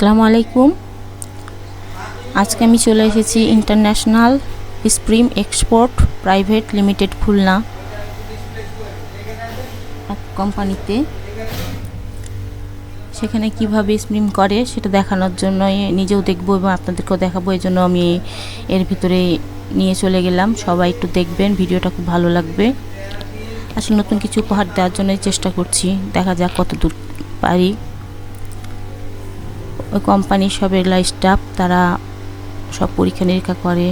আসসালামু আলাইকুম। আজকে আমি চলে এসেছি international supreme export private limited Khulna এক কোম্পানিতে। সেখানে কীভাবে স্প্রিম করে সেটা দেখানোর জন্য নিজেও দেখব এবং আপনাদেরকেও দেখাবো, এই জন্য আমি এর ভিতরে নিয়ে চলে গেলাম। সবাই একটু দেখবেন, ভিডিওটা খুব ভালো লাগবে। আসলে নতুন কিছু উপহার দেওয়ার জন্য চেষ্টা করছি, দেখা যাক কত দূর পারি। ওই কোম্পানির সব এগুলা স্টাফ তারা সব পরীক্ষা নিরীক্ষা করে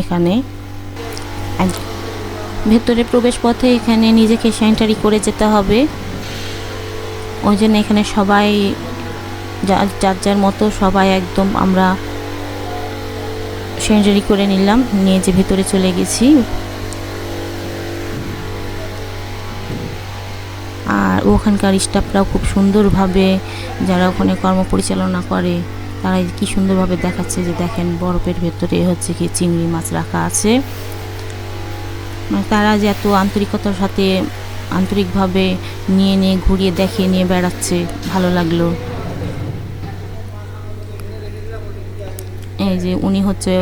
এখানে। ভেতরে প্রবেশ পথে এখানে নিজেকে স্যানিটারি করে যেতে হবে। ওই জন্য এখানে সবাই, যার যার যার মতো সবাই একদম আমরা স্যানিটারি করে নিলাম, নিয়ে যে ভেতরে চলে গেছি। ওখানকার স্টাফরাও খুব সুন্দরভাবে যারা ওখানে কর্ম পরিচালনা করে তারা কি সুন্দরভাবে দেখাচ্ছে যে দেখেন বরফের ভেতরে হচ্ছে কি চিংড়ি মাছ রাখা আছে। মানে তারা যে এত আন্তরিকতার সাথে আন্তরিকভাবে নিয়ে নিয়ে ঘুরিয়ে দেখিয়ে নিয়ে বেড়াচ্ছে, ভালো লাগল। এই যে উনি হচ্ছে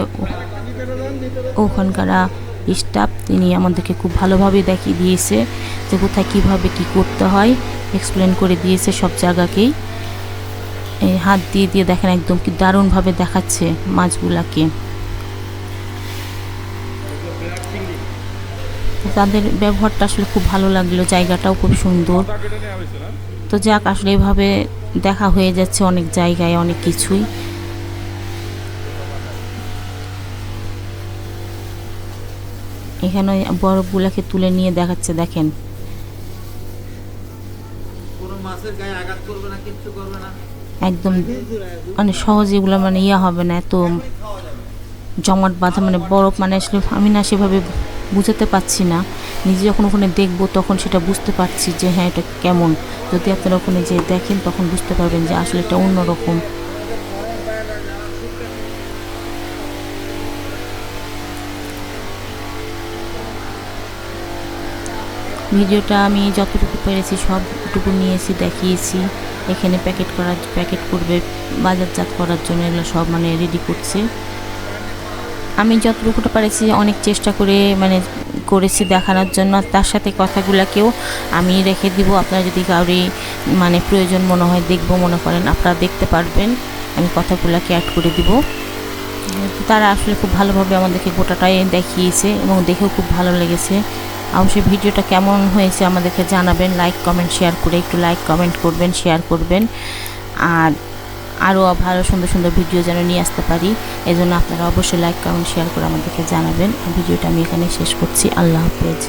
ওখানকার স্টাফ তিনি আমাদেরকে খুব ভালোভাবে দেখিয়ে দিয়েছে যে কোথায় কীভাবে কি করতে হয় এক্সপ্লেন করে দিয়েছে সব জায়গাকেই। এই হাত দিয়ে দিয়ে দেখেন একদম কি দারুণভাবে দেখাচ্ছে মাছগুলাকে। তাদের ব্যবহারটা আসলে খুব ভালো লাগল, জায়গাটাও খুব সুন্দর। তো যাক, আসলে এভাবে দেখা হয়ে যাচ্ছে অনেক জায়গায় অনেক কিছুই। এখানে বরফগুলাকে তুলে নিয়ে দেখাচ্ছে দেখেন। একদম মানে সহজে এগুলো মানে ইয়ে হবে না এত জমাট বাঁধা মানে বরফ মানে আসলে আমি না সেভাবে বুঝাতে পারছি না। নিজে যখন ওখানে দেখব তখন সেটা বুঝতে পারছি যে হ্যাঁ এটা কেমন। যদি আপনারা ওখানে যে দেখেন তখন বুঝতে পারবেন যে আসলে এটা অন্যরকম। ভিডিওটা আমি যতটুকু পেরেছি সবটুকু নিয়েছি, দেখিয়েছি। এখানে প্যাকেট করার প্যাকেট করবে, বাজারজাত করার জন্য এগুলো সব মানে রেডি করছে। আমি যতটুকুটা পারেছি অনেক চেষ্টা করে মানে করেছি দেখানোর জন্য। আর তার সাথে কথাগুলোকেও আমি রেখে দিব। আপনারা যদি কাউরি মানে প্রয়োজন মনে হয় দেখব, মনে করেন, আপনারা দেখতে পারবেন। আমি কথাগুলোকে অ্যাড করে দিব। তারা আসলে খুব ভালোভাবে আমাদেরকে গোটাটাই দেখিয়েছে এবং দেখেও খুব ভালো লেগেছে। অবশ্যই ভিডিওটা কেমন হয়েছে আমাদেরকে জানাবেন লাইক কমেন্ট শেয়ার করে একটু লাইক কমেন্ট করবেন শেয়ার করবেন। আর আরও ভালো সুন্দর সুন্দর ভিডিও যেন নিয়ে আসতে পারি এই জন্য আপনারা অবশ্যই লাইক কমেন্ট শেয়ার করে আমাদেরকে জানাবেন। ভিডিওটা আমি এখানে শেষ করছি। আল্লাহ হাফেজ।